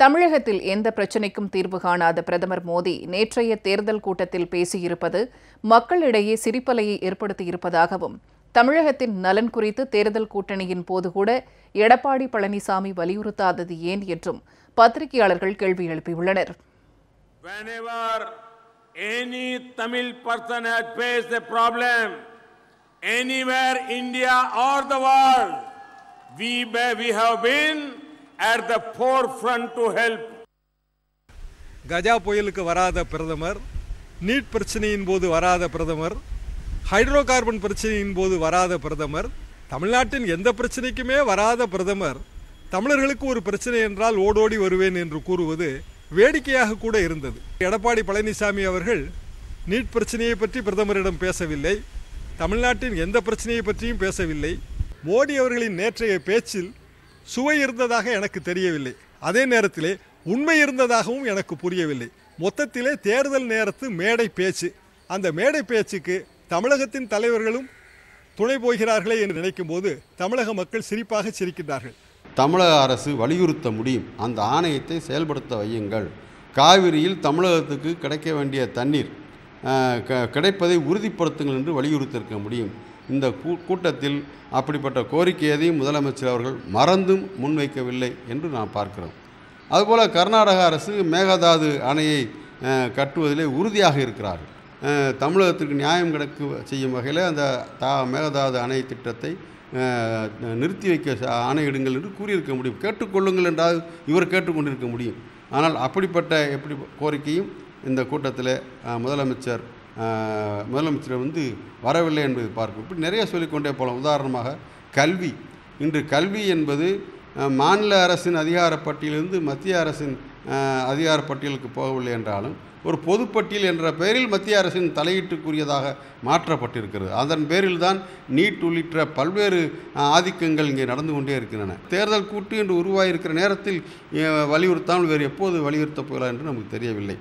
தமிழகத்தில் எந்த பிரச்சினைக்கும் தீர்வு காணாத பிரதமர் மோடி நேற்றைய தேர்தல் கூட்டத்தில் பேசியிருப்பது மக்களிடையே சிரிப்பலையை ஏற்படுத்தியிருப்பதாகவும் தமிழகத்தின் நலன் குறித்து தேர்தல் கூட்டணியின் போது கூட எடப்பாடி பழனிசாமி வலியுறுத்தாதது ஏன் என்றும் பத்திரிகையாளர்கள் கேள்வி எழுப்பியுள்ளனர். Any Tamil person has faced a problem, anywhere, India or the world, we, we have been at the forefront to help. Gaja புயலுக்கு வராத பிரதமர் நீட் பிரச்சனையின் போது வராத பிரதமர் ஹைட்ரோ கார்பன் பிரச்சனையின் போது வராத பிரதமர் தமிழ்நாட்டின் எந்த பிரச்சனைக்குமே வராத பிரதமர் தமிழர்களுக்கு ஒரு பிரச்சனை என்றால் ஓடோடி வருவேன் என்று கூறுவது வேடிக்கையாக கூட இருந்தது எடப்பாடி பழனிசாமி அவர்கள் நீட் பிரச்சனையை பற்றி பிரதமரிடம் பேசவில்லை தமிழ்நாட்டின் எந்த பிரச்சனையை பற்றியும் பேசவில்லை மோடி அவர்களின் நேற்றைய பேச்சில் சுவை இருந்ததாக எனக்கு தெரியவில்லை. அதே நேரத்திலே உண்மை இருந்ததாகவும் எனக்கு புரியவில்லை. மொத்தத்திலே தேர்தல் நேரத்து மேடை பேச்சு. அந்த மேடை பேச்சுக்கு தமிழகத்தின் தலைவர்களும் துணை போகிறார்களே என்று நினைக்கும் போது தமிழக மக்கள் சிரிப்பாக சிரிக்கின்றார்கள். தமிழக அரசு வலியுறுத்த முடியும். அந்த ஆணையத்தை செயல்படுத்த வையுங்கள். காவிரியில் தமிழகத்துக்கு கிடைக்க வேண்டிய தண்ணீர் க- கிடைப்பதை உறுதிப்படுத்துங்கள் என்று வலியுறுத்தியிருக்க முடியும். இந்த கூ- கூட்டத்தில் அப்படிப்பட்ட கோரிக்கை எதையும் முதலமைச்சர் அவர்கள் மறந்தும் முன்வைக்கவில்லை என்று நாம் பார்க்கிறோம். அதுபோல் கர்நாடக அரசு மேகதாது அணையை கட்டுவதிலே உறுதியாக இருக்கிறார்கள். தமிழகத்திற்கு நியாயம் கிடைக்க செய்யும் வகையில் அந்த தா மேகதாது அணை திட்டத்தை நிறுத்தி வைக்க ஆணையிடுங்கள் என்று கூறியிருக்க முடியும். கேட்டுக்கொள்ளுங்கள் என்றால் இவர் கேட்டுக்கொண்டிருக்க முடியும். ஆனால் அப்படிப்பட்ட எப்படி கோரிக்கையும் இந்த கூட்டத்தில் முதலமைச்சர் முதலமைச்சர் வந்து வரவில்லை என்பதை பார்க்கும். இப்படி நிறைய சொல்லிக்கொண்டே போகலாம் உதாரணமாக கல்வி. இன்று கல்வி என்பது மாநில அரசின் அதிகார பட்டியலிருந்து மத்திய அரசின் அதிகார பட்டியலுக்கு போகவில்லை என்றாலும் ஒரு பொதுப்பட்டியல் என்ற பெயரில் மத்திய அரசின் தலையீட்டுக்குரியதாக மாற்றப்பட்டிருக்கிறது. அதன் பேரில் தான் நீட் உள்ளிட்ட பல்வேறு ஆதிக்கங்கள் இங்கே நடந்து கொண்டே இருக்கின்றன. தேர்தல் கூட்டு என்று உருவாகியிருக்கிற நேரத்தில் வலியுறுத்தாமல் வேறு எப்போது வலியுறுத்தப் போகிறார் என்று நமக்கு தெரியவில்லை.